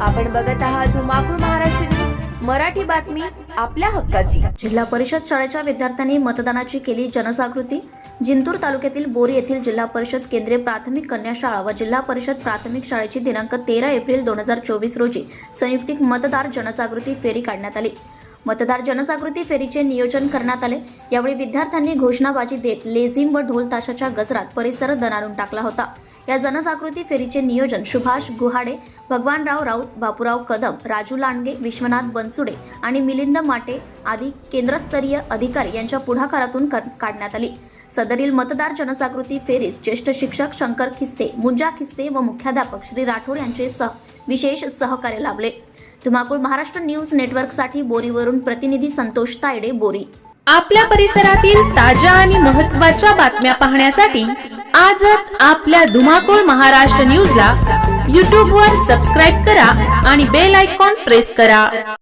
आपण बघत आहात धुमाकूळ महाराष्ट्र न्यूज, मराठी बातमी आपल्या हक्काची. जिल्हा परिषद शाळेच्या विद्यार्थ्यांनी मतदानाची केली जनजागृती. जिंतूर तालुक्यातील बोरी येथील जिल्हा परिषद केंद्रीय प्राथमिक कन्या शाळा व जिल्हा परिषद प्राथमिक शाळेची दिनांक तेरा एप्रिल दोन हजार चोवीस रोजी संयुक्तिक मतदार जनजागृती फेरी काढण्यात आली. मतदार जनजागृती फेरीचे नियोजन करण्यात आले. यावेळी विद्यार्थ्यांनी घोषणाबाजी देत लेझिम व ढोल ताशाच्या गजरात परिसर दणारून टाकला होता. या जनजागृती फेरीचे नियोजन सुभाष गुहाडे भगवानराव राऊत बापूराव कदम राजू लांडगे विश्वनाथ बनसुडे आणि मिलिंद माटे आदी केंद्रस्तरीय अधिकारी यांच्या पुढाकारातून कर- काढण्यात आली. सदरील मतदार जनजागृती फेरीस ज्येष्ठ शिक्षक शंकर खिस्ते मुंजा खिस्ते व मुख्याध्यापक श्री राठोड यांचे सह विशेष सहकार्य लाभले. धुमाकूळ महाराष्ट्र न्यूज नेटवर्कसाठी बोरीवरून प्रतिनिधी संतोष तायडे बोरी. आपल्या परिसरातील ताज्या आणि महत्त्वाच्या बातम्या पाहण्यासाठी आजच आपल्या धुमाकूळ महाराष्ट्र न्यूजला यूट्यूबवर सबस्क्राईब करा आणि बेल आयकॉन प्रेस करा.